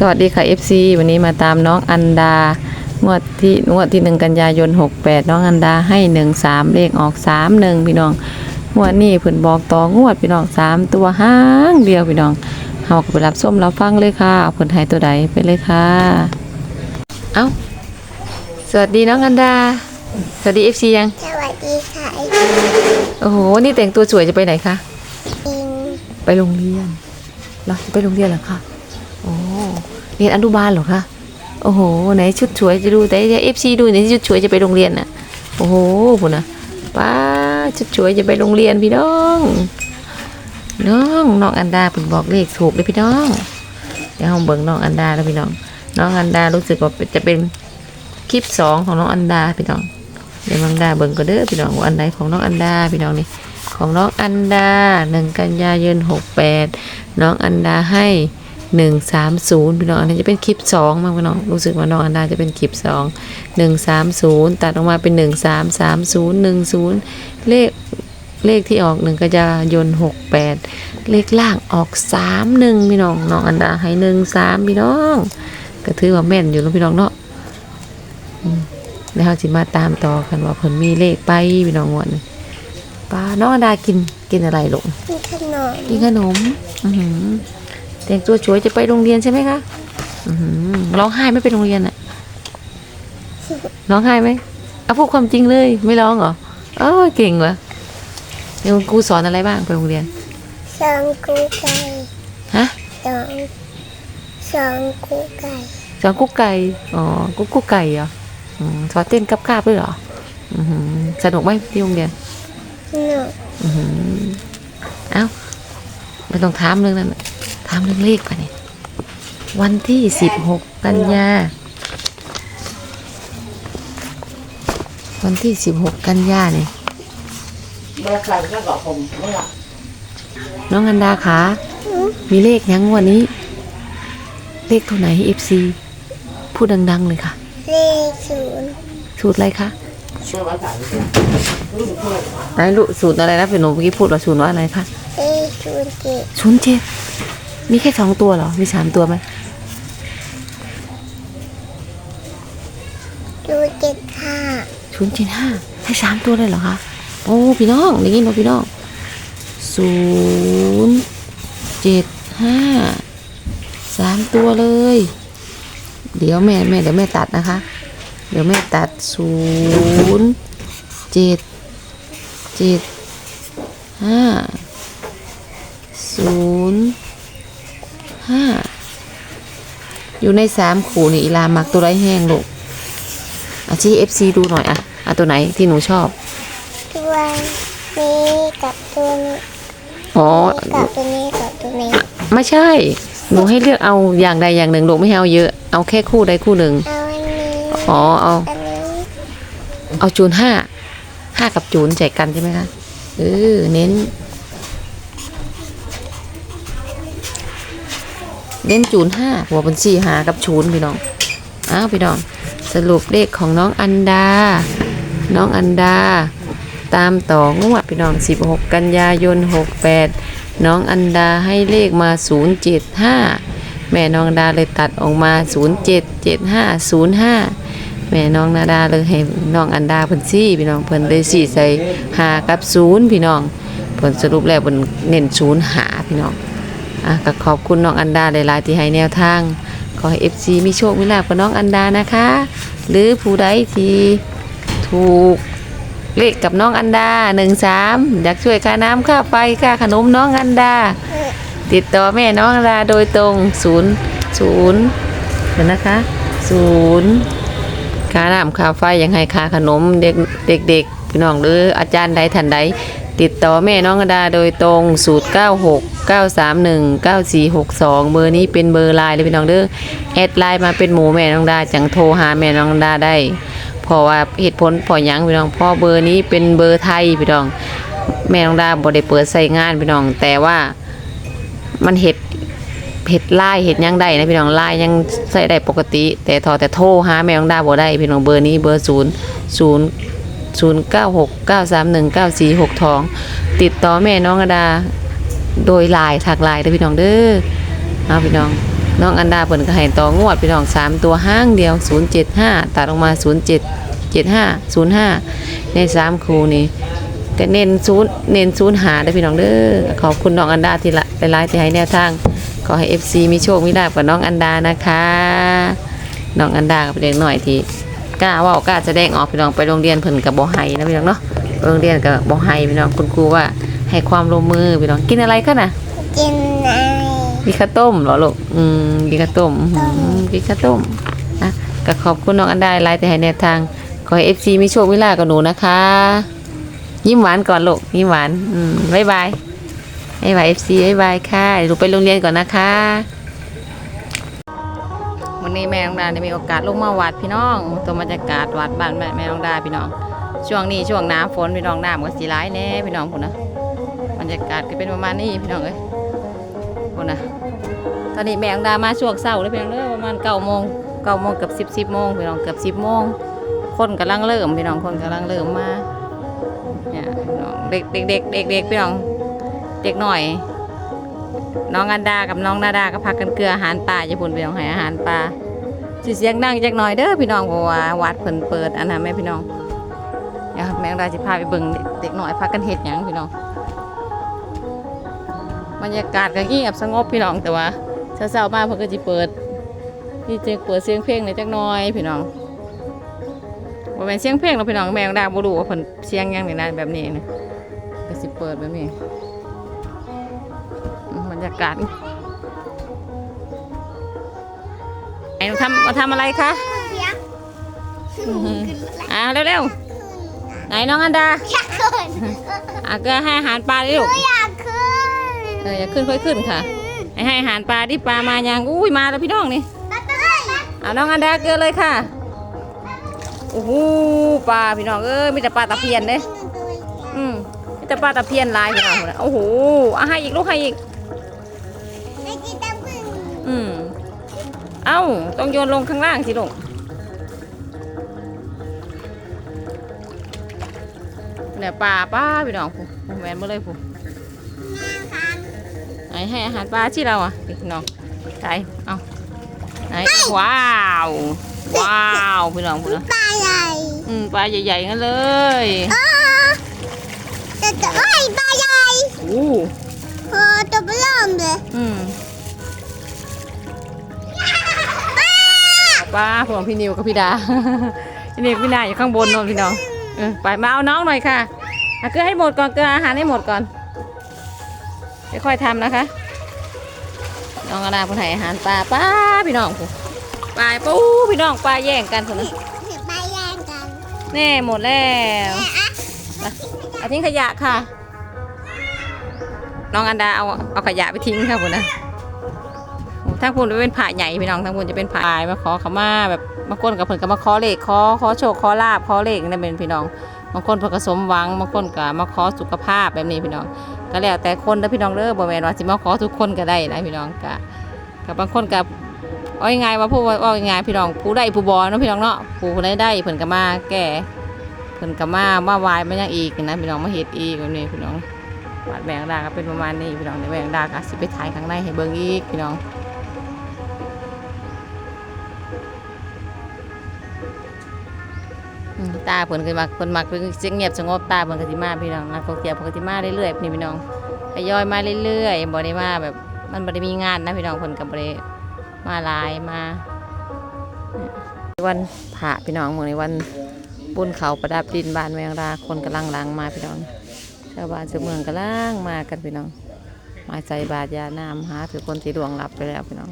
สวัสดีค่ะ FC วันนี้มาตามน้องอันดางวดที่งวดที่หนึ่งกันยายน 68 น้องอันดาให้13เลขออก31พี่น้องงวดนี้เพิ่นบอกต่องวดพี่น้อง3ตัวห้างเดียวพี่น้องเฮาก็ไปรับส้มรับฟังเลยค่ะเอาเพิ่นให้ตัวใดไปเลยค่ะ เอ้า สวัสดีน้องอันดา สวัสดี FC ยัง สวัสดีค่ะไอโอ้โหวันนี่แต่งตัวสวยจะไปไหนคะติงไปโรงเรียนเหรอจะไปโรงเรียนเหรอคะโอ้ เรียนอนุบาลหรอคะ โอ้โห ไหนชุดสวยจะดูแต่เอฟซีดูไหนชุดสวยจะไปโรงเรียนน่ะ โอ้โหพุ่นะป้าชุดสวยจะไปโรงเรียนพี่น้อง น้องน้องอันดาเพิ่งบอกเลขถูกเลยพี่น้องเดี๋ยวเราเบิ่งน้องอันดาแล้วพี่น้อง น้องอันดารู้สึกว่าจะเป็นคลิปสองของน้องอันดาพี่น้อง เดี๋ยวน้องอันดาเบิ่งก็เด้อพี่น้องว่าอันใดของน้องอันดาพี่น้องนี่ของน้องอันดาหนึ่งกันยายนหกแปดน้องอันดาให้ หนึ่งสามศูนย์พี่น้องอันนี้จะเป็นคลิปสองมั้งพี่น้องรู้สึกว่าน้องอันดาจะเป็นคลิปสองหนึ่งสามศูนย์ตัดออกมาเป็นหนึ่งสามสามศูนย์หนึ่งศูนย์เลขเลขที่ออกหนึ่งกันยายนหกแปดเลขล่างออกสามหนึ่งพี่น้องน้องอันดาให้หนึ่งสามพี่น้องก็ถือว่าแม่นอยู่แล้วพี่น้องเนาะอืมแล้วเราจะมาตามต่อกันว่าเพิ่นมีเลขไปพี่น้องงวดนี้ป้าน้องอดากินกินอะไรลูกมีขนมกินขนม อือหือ แต่งตัวสวยจะไปโรงเรียนใช่ไหมคะอือหือร้องไห้ไม่ไปโรงเรียนอะร้องไห้ไหมเอาพูดความจริงเลยไม่ร้องเหรอเออเก่งว่ะเดี๋ยวคุณครูสอนอะไรบ้างไปโรงเรียน สองกูไก่ฮะสองสองกูไก่สอนกุ๊กไก่อ๋อกุ๊กกุ๊กไก่เหรออืมสอนเต้นกับกาบด้วยเหรออือหือสนุกไหมที่โรงเรียนหนูอือหือเอ้าไม่ต้องถามเรื่องนั้นน่ะ ถามเรื่องเลขป่ะเนี่ยวันที่สิบหกกันยา วันที่สิบหกกันยาเนี่ยเมื่อใครก็บอกผมเมื่อน้องอันดาขามีเลขยังงวันนี้ เลขตัวไหนเอฟซีพูดดัง ๆ เลยค่ะ เลขศูนย์สูตรอะไรคะช่วยวัดสายไหนลูกสูตรอะไรนะเป็นหนูเมื่อกี้พูดว่าสูตรว่าอะไรคะเลขศูนย์เจ็ดศูนย์เจ็ด มีแค่สองตัวเหรอ มีสามตัวไหมศูนย์เจ็ดห้าศูนย์เจ็ดห้าให้สามตัวเลยเหรอคะ โอ้ พี่น้องได้ยินไหมพี่น้องศูนย์เจ็ดห้าสามตัวเลย เดี๋ยวแม่แม่เดี๋ยวแม่ตัดนะคะ เดี๋ยวแม่ตัดศูนย์เจ็ดเจ็ดห้าศูนย์ ห้าอยู่ในสามขู่นี่อีลามักตัวไรแห้งลูกอาชีเอฟซีดูหน่อยอะอะตัวไหนที่หนูชอบ ตัวนี้กับตัวนี้อ๋อกับตัวนี้กับตัวนี้ไม่ใช่ หนูให้เลือกเอาอย่างใดอย่างหนึ่งลูกไม่ให้เอาเยอะ เอาแค่คู่ใดคู่หนึ่งเอาอันนี้อ๋อเอาอันนี้เอาจูนห้าห้ากับจูนแจกกันใช่ไหมคะเออเน้น เน้นจูนห้าหัวเป็นสี่หากับจูนพี่น้องอ้าวพี่น้องสรุปเลขของน้องอันดา น้องอันดา ตามต่องวดพี่น้อง 16 กันยายน 68 น้องอันดาให้เลขมา 075 แม่น้องดาเลยตัดออกมา 077505 แม่น้องนาดาเลยให้น้องอันดาเพิ่นซี่พี่น้องเพิ่นเลยสี่ใส่หากับศูนย์พี่น้องผลสรุปแล้วเพิ่นเน้นศูนย์หาพี่น้อง อะก็ขอบคุณน้องอันดาหลายๆที่ให้แนวทาง ขอให้ FC มีโชคมีลาภกับน้องอันดานะคะ หรือผู้ใดที่ถูกเลขกับน้องอันดาหนึ่งสามอยากช่วยค่าน้ำค่าไฟค่าขนมน้องอันดา ติดต่อแม่น้องอันดาโดยตรงศูนย์ศูนย์เดี๋ยวนะคะศูนย์ค่าน้ำค่าไฟยังให้ค่าขนมเด็กเด็กๆพี่น้องหรืออาจารย์ใดท่านใด ติดต่อแม่น้องดาโดยตรง 096 931 9462 เบอร์นี้เป็นเบอร์ไลน์เลยพี่น้องเด้อแอดไลน์มาเป็นหมูแม่น้องดาจังโทรหาแม่น้องดาได้เพราะว่าเหตุผลเพอยังพี่น้องเพราะเบอร์นี้เป็นเบอร์ไทยพี่น้อง แม่น้องดาบ่ได้เปิดใส่งานพี่น้อง แต่ว่ามันเห็ดเห็ดไล่เห็ดยังได้นะพี่น้องไล่ยังใส่ได้ปกติ แต่ทอแต่โทรหาแม่น้องดาบ่ได้พี่น้องเบอร์นี้เบอร์ศูนย์ศูนย์ ศูนย์เก้าหกเก้าสามหนึ่งเก้าสี่หกทอง ติดต่อแม่น้องอดา โดยไลน์ทางไลน์เด้อพี่น้องเด้อเอาพี่น้องน้องอันดาเพิ่นก็ให้ต่องวดพี่น้องสามตัวห้างเดียว 075 ตัดออกมา 0775 05 ในสามคู่นี้ก็เน้นศูนย์เน้นศูนย์หาได้พี่น้องเด้อขอบคุณน้องอันดาที่ละหลายๆที่ให้แนวทาง ขอให้ FC มีโชคมีลาภกับน้องอันดานะคะ น้องอันดาก็เป็นเด็กหน่อยที่ กล้าว่ากล้าแสดงออกพี่น้องไปโรงเรียนเพิ่นกับบ่ให้นะพี่น้องเนาะโรงเรียนกับบ่ให้พี่น้องคุณครูว่าให้ความร่วมมือพี่น้องกินอะไรกันน่ะกินอะไอมีข้าวต้มเหรอลูกอืมมีข้าวต้มอืมมีข้าวต้มนะก็ขอบคุณน้องอันได้ไลน์แต่ให้แนวทางขอให้เอฟซีมีโชคมีลากับหนูนะคะ ยิ้มหวานก่อนลูกยิ้มหวานอืมบ๊ายบายบ๊ายบายเอฟซีบ๊ายบายค่ะหนูไปโรงเรียนก่อนนะคะ นี้แม่น้องดาได้มีโอกาสลงมาวัดพี่น้องตัวบรรยากาศวัดบ้านแม่แม่น้องดาพี่น้อง ช่วงนี้ช่วงน้ำฝนพี่น้องน้ำก็สีร้ายแน่พี่น้องพุ่นนะบรรยากาศก็เป็นประมาณนี้พี่น้องเอ้ยพุ่นนะตอนนี้แม่ของดามาช่วงเช้าเลยพียงเด้อประมาณเก้าโมงเก้าโมงเกือบสิบสิบโมงพี่น้องเกือบสิบโมงคนกำลังเริ่มพี่น้องคนกำลังเริ่มมาเนี่ยน้องเด็กเด็กเด็กเด็กเด็กพี่น้องเด็กหน่อย น้องอันดากับน้องนาดาก็พักกันเกลืออาหารป่าญี่ปุ่นพี่น้องให้อาหารปลา สิเสียงดังจักหน่อยเด้อพี่น้องเพราะว่าวัดเพิ่นเปิดอันนั้นแม่พี่น้องเดี๋ยวแม่งดาสิพาไปเบิ่งเด็กหน่อยพักกันเฮ็ดหยังพี่น้องบรรยากาศก็เงียบสงบพี่น้องแต่ว่าเช้าๆมาเพิ่นก็สิเปิดที่จะเปิดเสียงเพลงในอยจักหน้อยพี่น้องบ่แม่นเสียงเพลงหรอกพี่น้องแม่งดาบ่รู้ว่าเพิ่นเสียงหยังนี่นะแบบนี้นะก็สิเปิดแบบนี้บรรยากาศำมาทำอะไรคะเสียงอื้อหืออ่าเร็วๆไหนน้องอันดาอยากขึ้นอะก็ให้อาหารปลาดิลูกอยากขึ้นเอออย่าขึ้นค่อยขึ้นค่ะให้ให้อาหารปลาที่ปลามายังอุ้ยมาแล้วพี่น้องนี่ตัดเลยเอาน้องอันดาเกินเลยค่ะโอ้โหปลาพี่น้องเอ้ยมีแต่ปลาตะเพียนเด้อืมมีแต่ปลาตะเพียนลายพี่น้องคนน่ะโอ้โหเอาให้อีกลูกให้อีกไม่กินตะพึ่งอืม เอ้า ต้องโยนลงข้างล่างสิลูกเนี่ยปลาป้าพี่น้องผู้ผู้แมนมาเลยผู้คันไหนให้อาหารปลาที่เราอะพี่น้องใช่เอาไหนว้าว ว้าวพี่น้องผู้นะปลาใหญ่อืมปลาใหญ่ๆงั้นเลยอ๋อแต่แต่เอ้ยปลาใหญ่อู้เออตัวเริ่มเลยอืม ปลาพวกพี่นิวกับพี่ดา พี่นิวกับพี่ดาอยู่ข้างบนโนนพี่น้องเออไปมาเอาน้องหน่อยค่ะเอาเกลือให้หมดก่อนเกลืออาหารให้หมดก่อนเดี๋ยวค่อยทำนะคะน้องกระดาษคนให้อาหารปลาป้าพี่น้องผู้ปลาปูพี่น้องปลาแย่งกันคนนะถือปลาแย่งกันแน่หมดแล้วแม่อะไปเอาทิ้งขยะค่ะ น้องอันดาเอาเอาขยะไปทิ้งค่ะคุณนะโอ้ ทั้งพูนจะเป็นผ่าใหญ่พี่น้องทั้งพูนจะเป็นผ่ามาขอขามาแบบบางคนกับเพิ่นก็มาขอเลขขอขอโชคขอลาบขอเลขนั่นเป็นพี่น้องบางคนเพิ่นก็สมหวังบางคนก็มาขอสุขภาพแบบนี้พี่น้อง ก็แล้วแต่คนเด้อพี่น้องเด้อบ่แม่นว่าสิมาขอทุกคนก็ได้นะพี่น้องก็กับบางคนกับเอายังไงว่าผู้ว่ายังไงพี่น้องผู้ได้ผู้บ่เนาะพี่น้องเนาะผู้ใดได้เพิ่นก็มาแก้เพิ่นก็มามาวายมายังอีกนะพี่น้องมาเฮ็ดอีกแบบนี้พี่น้องบาดแบงดาก็เป็นประมาณนี้พี่น้องในแบงดาก็สิไปถ่ายข้างในให้เบิ่งอีกพี่น้อง อืมตาเพิ่นก็มักเพิ่นมักเพิ่นเสียงเงียบสงบตาเพิ่นก็สิมาพี่น้องนักท่องเที่ยวเพิ่นก็สิมาเรื่อยๆนี่พี่น้องทยอยมาเรื่อยๆบ่ได้มาแบบมันบ่ได้มีงานนะพี่น้องคนกับบ่ได้มาหลายมาวันพระพี่น้องมื้อนี้วันบุญเขาประดับดินบ้านแมงดาคนกำลังล้างมาพี่น้องชาวบ้านชาวเมืองกำลังมากันพี่น้อง มาใส่บาตรยาน้ำหาถือคนที่ดวงรับไปแล้วพี่น้อง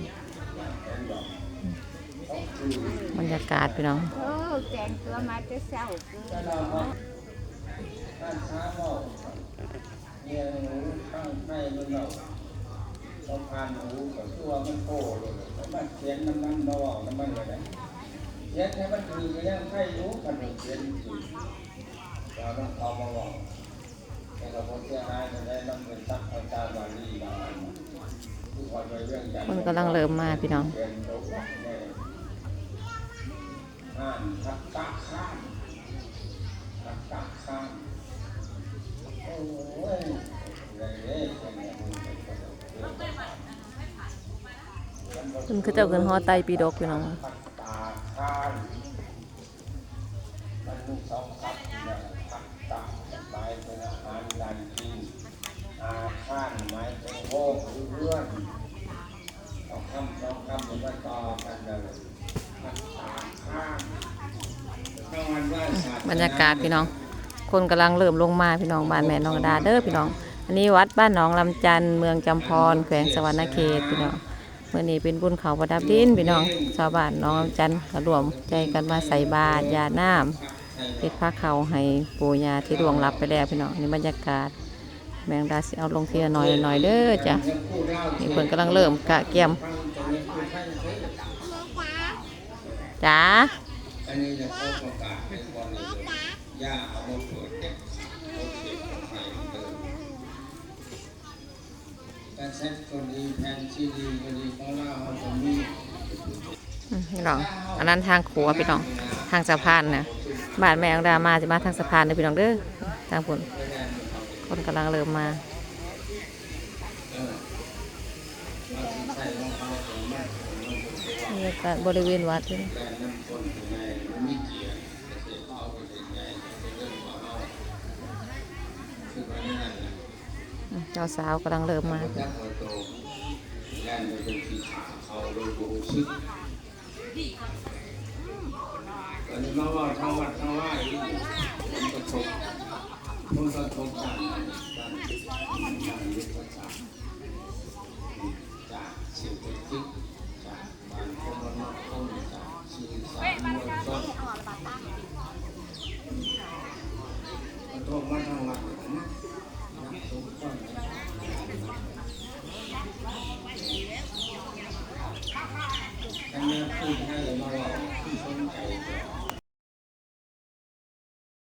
บรรยากาศพี่น้อง แจงตัวมาจะเศร้าเกินเนี่ยหนูข้างในมันเราเราผ่านหูกับตัวมันโตเลยมันเขียนน้ำมันเราน้ำมันเลยนะเขียนให้มันคือก็ยังใช่รู้กันเขียนคือเราต้องเอามาบอกแต่เราพอเสียหายจะได้ต้องเป็นซักอาจารย์บาลีบางคนกำลังเริ่มมาพี่น้อง ข้ามรักตะข้ามรักตะข้ามโอ้ยอะไรเลยคนนี้มันคือเจ้าเกินฮอไตปีดกพี่น้อง บรรยากาศพี่น้อง คนกำลังเริ่มลงมาพี่น้องบ้านแม่น้องดาเด้อพี่น้อง อันนี้วัดบ้านหนองลำจันเมืองจำพรแขวงสวรรณเขตพี่น้องเมื่อนี้เป็นบุญเขาประดับดินพี่น้องชาวบ้านหน้องลำจันทน์ก็รวมใจกันมาใส่บาตรยาน้ำเฮ็ดผ้าเขาให้ปู่ยาที่ร่วงรับไปแล้วพี่น้องนี่บรรยากาศแมงดาสิเอาลงเทีละหน่อยหน่อยเด้อจ้ะนี่เพิ่นกำลังเริ่มกะเกียมจ้า อันนี้จะเขาประกาศให้คนเลยย่าเอามาเปิดเนี่ยโอเคใครเดิมแต่เซ็ตคนดีแผนที่ดีคนดีของเราเขาจะมีอืมพี่น้อง อันนั้นทางขัวพี่น้อง ทางสะพานนะบ้านแม่ของดามาจะมาทางสะพานเด้อพี่น้องเด้อทางผลคนกำลังเริ่มมาเราสิใส่รองเท้าของมันของมันเป็นตัวบรรยากาศบริเวณวัดพี่น้องแต่น้ำคน เจ้าสาวกำลังเริ่มมาเขาจะเอาโตแล่นไปเป็นที่ขาเขาโดยบูซึกตอนนี้มาว่าทั้งวัดทั้งว่าอีกมันกระทบมันกระทบกันกันกันยุทธศาสตร์จากเศรษฐกิจ